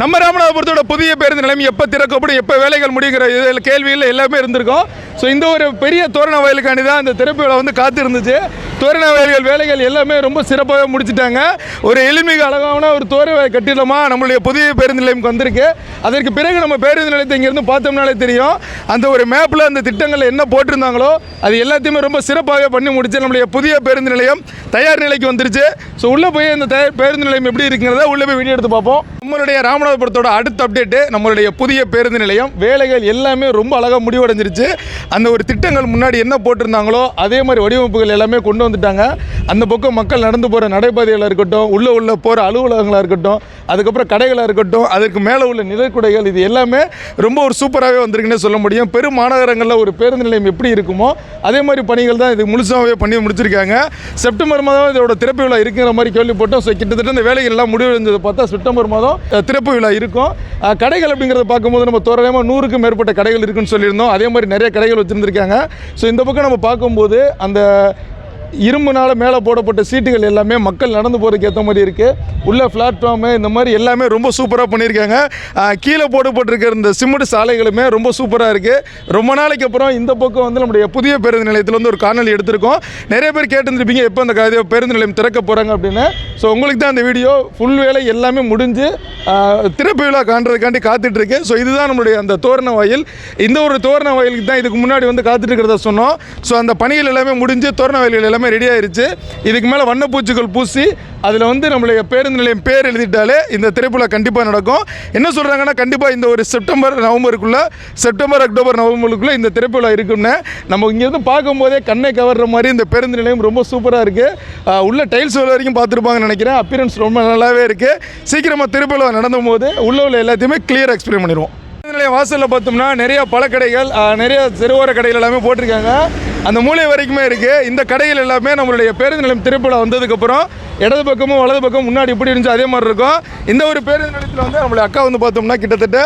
நம்ம ராமநாதபுரத்தோட புதிய பேருந்து நிலையம் எப்போ திறக்கப்படும் எப்போ வேலைகள் முடிங்கிற இதில் கேள்வியில் எல்லாமே இருந்திருக்கும். ஸோ இந்த ஒரு பெரிய தோரண வயலுக்காண்டி தான் அந்த திறப்பு விழா வந்து காத்து இருந்துச்சு தோரண வயல்கள் வேலைகள் எல்லாமே ரொம்ப சிறப்பாக முடிச்சிட்டாங்க. ஒரு எளிமிக அழகான ஒரு தோரண கட்டிடமாக நம்மளுடைய புதிய பேருந்து நிலையம் வந்திருக்கு. அதற்கு பிறகு நம்ம பேருந்து நிலையத்தை இங்கேருந்து பார்த்தோம்னாலே தெரியும். அந்த ஒரு மேப்பில் அந்த திட்டங்கள் என்ன போட்டிருந்தாங்களோ அது எல்லாத்தையுமே ரொம்ப சிறப்பாகவே பண்ணி முடிச்சு நம்மளுடைய புதிய பேருந்து நிலையம் தயார் நிலைக்கு வந்துருச்சு. ஸோ உள்ளே போய் அந்த பேருந்து நிலையம் எப்படி இருக்குங்கிறத உள்ளே போய் வீடியோ எடுத்து பார்ப்போம். நம்மளுடைய ராமநாதபுரத்தோட அடுத்த அப்டேட்டு நம்மளுடைய புதிய பேருந்து நிலையம். வேலைகள் எல்லாமே ரொம்ப அழகாக முடிவடைஞ்சிருச்சு. அந்த ஒரு திட்டங்கள் முன்னாடி என்ன போட்டிருந்தாங்களோ அதே மாதிரி வடிவமைப்புகள் எல்லாமே கொண்டு வந்துட்டாங்க. அந்த பக்கம் மக்கள் நடந்து போகிற நடைபாதைகளாக இருக்கட்டும் உள்ளே உள்ள போகிற அலுவலகங்களாக இருக்கட்டும் அதுக்கப்புறம் கடைகளாக இருக்கட்டும் அதுக்கு மேலே உள்ள நிழற்குடைகள் இது எல்லாமே ரொம்ப ஒரு சூப்பராகவே வந்திருக்குன்னே சொல்ல முடியும். பெரும் மாநகரங்களில் ஒரு பேருந்து நிலையம் எப்படி இருக்குமோ அதே மாதிரி பணிகள் தான் இது முழுசாகவே பண்ணி முடிச்சிருக்காங்க. செப்டம்பர் மாதம் இதோட திறப்பு விழா இருக்கிற மாதிரி கேள்விப்பட்டோம். ஸோ கிட்டத்தட்ட இந்த வேலைகள்லாம் எல்லாம் முடிவடைஞ்சதை பார்த்தா செப்டம்பர் மாதம் திறப்பு விழா இருக்கும். கடைகள் அப்படிங்கிறத பார்க்கும்போது நம்ம தோராயமாக நூறுக்கும் மேற்பட்ட கடைகள் இருக்குன்னு சொல்லியிருந்தோம். அதே மாதிரி நிறைய கடைகள் வச்சுருந்துருக்காங்க. ஸோ இந்த பக்கம் நம்ம பார்க்கும்போது அந்த இரும்புனால் மேலே போடப்பட்ட சீட்டுகள் எல்லாமே மக்கள் நடந்து போகிறதுக்கு ஏற்ற மாதிரி இருக்குது உள்ள பிளாட்ஃபார்மு இந்த மாதிரி எல்லாமே ரொம்ப சூப்பராக பண்ணியிருக்காங்க. கீழே போடப்பட்டிருக்கிற இந்த சிமெண்ட் சாலைகளுமே ரொம்ப சூப்பராக இருக்குது ரொம்ப நாளைக்கு அப்புறம் இந்த பக்கம் வந்து நம்முடைய புதிய பேருந்து நிலையத்தில் வந்து ஒரு காணொலி எடுத்திருக்கோம். நிறைய பேர் கேட்டுருந்துருப்பீங்க எப்போ அந்த கதை பேருந்து நிலையம் திறக்க போகிறாங்க அப்படின்னு. ஸோ உங்களுக்கு தான் அந்த வீடியோ ஃபுல் வேலை எல்லாமே முடிஞ்சு திறப்பு விழா காண்றதுக்காண்டி காத்துட்ருக்கு. ஸோ இதுதான் நம்மளுடைய அந்த தோரண வயல். இந்த ஒரு தோரண வயலுக்கு தான் இதுக்கு முன்னாடி வந்து காத்துட்டு இருக்கிறத சொன்னோம். ஸோ அந்த பணிகள் எல்லாமே முடிஞ்சு தோரண வயல்கள் எல்லாமே ரெடி ஆயிருச்சு. இதுக்கு மேலே வண்ணப்பூச்சிகள் பூசி அதில் வந்து நம்மளுடைய பேருந்து நிலையம் பேர் எழுதிட்டாலே இந்த திரைப்புலா கண்டிப்பாக நடக்கும். என்ன சொல்கிறாங்கன்னா கண்டிப்பாக இந்த ஒரு செப்டம்பர் நவம்பருக்குள்ளே செப்டம்பர் அக்டோபர் நவம்பருக்குள்ளே இந்த திரைப்புலா இருக்குன்னு நம்ம இங்கேருந்து பார்க்கும்போதே கண்ணை கவர்ற மாதிரி இந்த பேருந்து நிலையம் ரொம்ப சூப்பராக இருக்குது உள்ள டைல்ஸ் வேலை வரைக்கும் பார்த்துருப்பாங்கன்னு நினைக்கிறேன். அப்பியரன்ஸ் ரொம்ப நல்லாவே இருக்குது சீக்கிரமாக திருப்பலா நடந்தும் போது உள்ள உள்ள எல்லாத்தையுமே கிளியர் எக்ஸ்பிளைன் பண்ணிடுவோம். பேருந்து நிலையம் வாசலில் பார்த்தோம்னா நிறைய பழக்கடைகள் நிறைய சிறுவோர கடைகள் எல்லாமே போட்டிருக்காங்க. அந்த மூலை வரைக்குமே இருக்குது இந்த கடைகள் எல்லாமே நம்மளுடைய பேருந்து நிலையம் திருப்பலா வந்ததுக்கப்புறம் இடது பக்கமும் வலது பக்கம் முன்னாடி எப்படி இருந்துச்சு அதே மாதிரி இருக்கும். இந்த ஒரு பேருந்து நிலையத்தில் வந்து நம்மளுடைய அக்கா வந்து பார்த்தோம்னா கிட்டத்தட்ட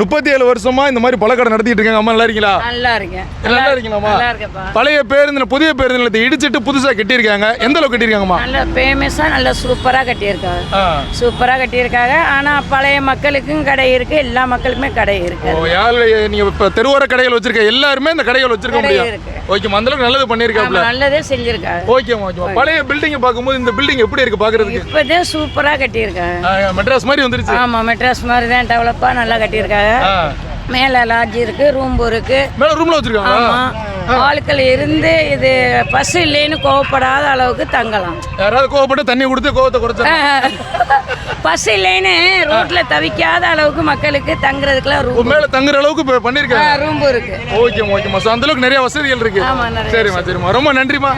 முப்பத்தி ஏழு வருஷமா இந்த மாதிரி பழக்கடை நடத்திட்டு இருக்காங்க. அம்மா நல்லா இருக்கீங்களா? நல்லா இருக்கேன். நல்லா இருக்கீங்களாம்மா? பழைய பேருந்து புதிய பேருந்து நிலையத்தை இடிச்சிட்டு புதுசாக கட்டியிருக்காங்க. எந்த அளவுக்கு கட்டியிருக்காங்கம்மா? நல்ல ஃபேமஸாக நல்லா சூப்பராக கட்டியிருக்காங்க. சூப்பராக கட்டியிருக்காங்க. ஆனால் பழைய மக்களுக்கும் கடை இருக்கு. எல்லா மக்களுக்குமே கடை இருக்கு. ஓ யாரு நீங்க இப்ப தெருவோர கடைகள் வச்சிருக்க எல்லாருமே இந்த கடைகள் வச்சிருக்க முடியும். இருக்கு. அந்த அளவுக்கு நல்லது பண்ணிருக்காப்ல ஆமா, நல்லதே செஞ்சிருக்காங்க ஓகேமா ஓகேமா பழைய பில்டிங் பார்க்கும்போது இந்த பில்டிங் எப்படி இருக்கு பாக்குறதுக்கு இப்போதான் சூப்பராக கட்டியிருக்காங்க மெட்ராஸ் மாதிரி வந்துருச்சு. ஆமாம் மெட்ராஸ் மாதிரி தான் டெவலப்பாக நல்லா கட்டியிருக்காங்க ஆ. மேலே லாட்ஜ் இருக்கு ரூம் இருக்கு. மேல ரூம்ல வச்சிருக்காங்க ஆட்கள் இருந்து இது பஸ் இல்லைன்னு கோவப்படாத அளவுக்கு தங்கலாம். யாராவது கோவப்பட்டு தண்ணி கொடுத்து கோவத்தை குறைச்சா பஸ் இல்லைன்னு ரோட்ல தவிக்காத அளவுக்கு மக்களுக்கு தங்குறதுக்குலாம் ரூம் மேல தங்குற அளவுக்கு இப்ப பண்ணிருக்காங்க ரூம் இருக்கு. ஓகேமா ஓகேமா ஸோ அந்த அளவுக்கு நிறைய வசதிகள் இருக்கு. சரிம்மா சரிம்மா. ரொம்ப நன்றிம்மா.